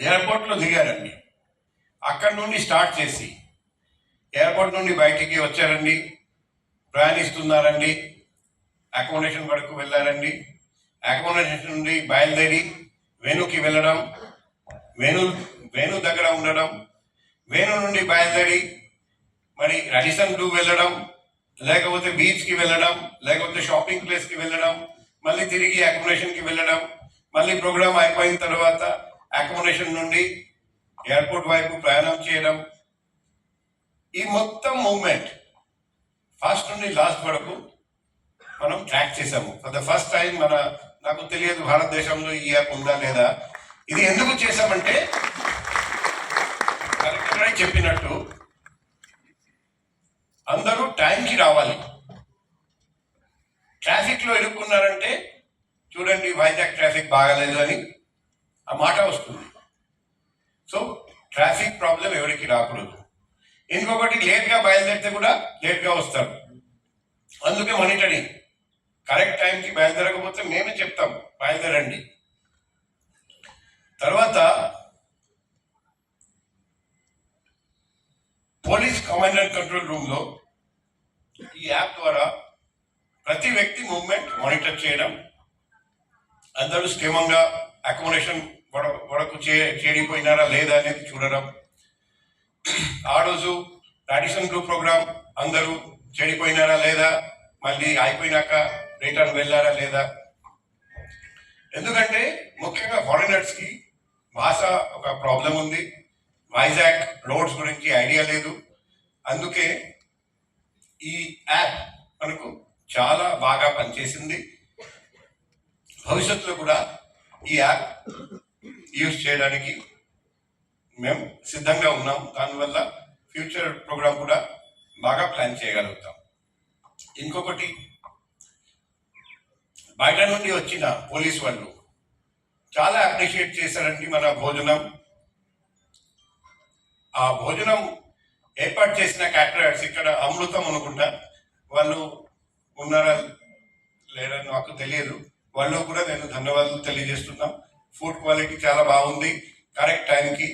ఎయిర్పోర్ట్లో దిగారండి. అక్కడి నుండి స్టార్ట్ చేసి ఎయిర్పోర్ట్ నుండి బయటికి వచ్చారండి. ప్రయాణిస్తున్నారండి. అకామిడేషన్ వరకు వెళ్ళారండి. అకామిడేషన్ నుండి బయలుదేరి వేణుకి వెళ్ళడం వేణు వేణు దగ్గర ఉండడం వేణు నుండి బయలుదేరి మరి రాజస్థాన్ టూ వెళ్ళడం లేకపోతే బీచ్కి వెళ్ళడం లేకపోతే షాపింగ్ ప్లేస్కి వెళ్ళడం మళ్ళీ తిరిగి అకామిడేషన్కి వెళ్ళడం మళ్ళీ ప్రోగ్రామ్ అయిపోయిన తర్వాత అకామిడేషన్ నుండి ఎయిర్పోర్ట్ వైపు ప్రయాణం చేయడం. ఈ మొత్తం మూమెంట్ ఫస్ట్ నుండి లాస్ట్ వరకు మనం ట్రాక్ చేసాము ఫర్ ద ఫస్ట్ టైం మన నాకు తెలియదు భారతదేశంలో ఈ యాప్ ఉందా లేదా. ఇది ఎందుకు చేసామంటే కలెక్టర్ చెప్పినట్టు అందరూ టైంకి రావాలి. ట్రాఫిక్లో ఇరుక్కున్నారంటే చూడండి వైజాగ్ ట్రాఫిక్ బాగాలేదు అని. ఆ మాట వస్తుంది. సో ట్రాఫిక్ ప్రాబ్లం ఎవరికి రాకూడదు. ఇంకొకటి లేట్గా బయలుదేరితే కూడా లేట్గా వస్తారు. అందుకే మానిటరింగ్ కరెక్ట్ టైంకి బయలుదేరకపోతే మేము చెప్తాం బయలుదేరండి. తర్వాత పోలీస్ కమాండ్ అండ్ కంట్రోల్ రూమ్లో ఈ యాప్ ద్వారా ప్రతి వ్యక్తి మూవ్మెంట్ మానిటర్ చేయడం అందరూ క్షేమంగా అకామిడేషన్ వడకు చే చేరిపోయినారా లేదా అనేది చూడడం. ఆ రోజు రాడిషన్ గ్రూప్ ప్రోగ్రామ్ అందరూ చెడిపోయినారా లేదా మళ్ళీ అయిపోయినాక రిటర్న్ వెళ్ళారా లేదా. ఎందుకంటే ముఖ్యంగా ఫారినర్స్కి భాష ఒక ప్రాబ్లం ఉంది. వైజాగ్ రోడ్స్ గురించి ఐడియా లేదు. అందుకే ఈ యాప్ మనకు చాలా బాగా పనిచేసింది. భవిష్యత్తులో కూడా ఈ యాప్ యూజ్ చేయడానికి మేము సిద్ధంగా ఉన్నాం. దానివల్ల ఫ్యూచర్ ప్రోగ్రామ్ కూడా బాగా ప్లాన్ చేయగలుగుతాం. ఇంకొకటి బయట నుండి వచ్చిన పోలీస్ వాళ్ళు చాలా అప్రిషియేట్ చేశారండి మన భోజనం. ఆ భోజనం ఏర్పాటు చేసిన క్యాటరర్స్ ఇక్కడ అమృతం అనుకుంటా. వాళ్ళు ఉన్నారా లేదని నాకు తెలియదు. వాళ్ళు కూడా నేను ధన్యవాదాలు తెలియజేస్తున్నాం. ఫుడ్ క్వాలిటీ చాలా బాగుంది. కరెక్ట్ టైంకి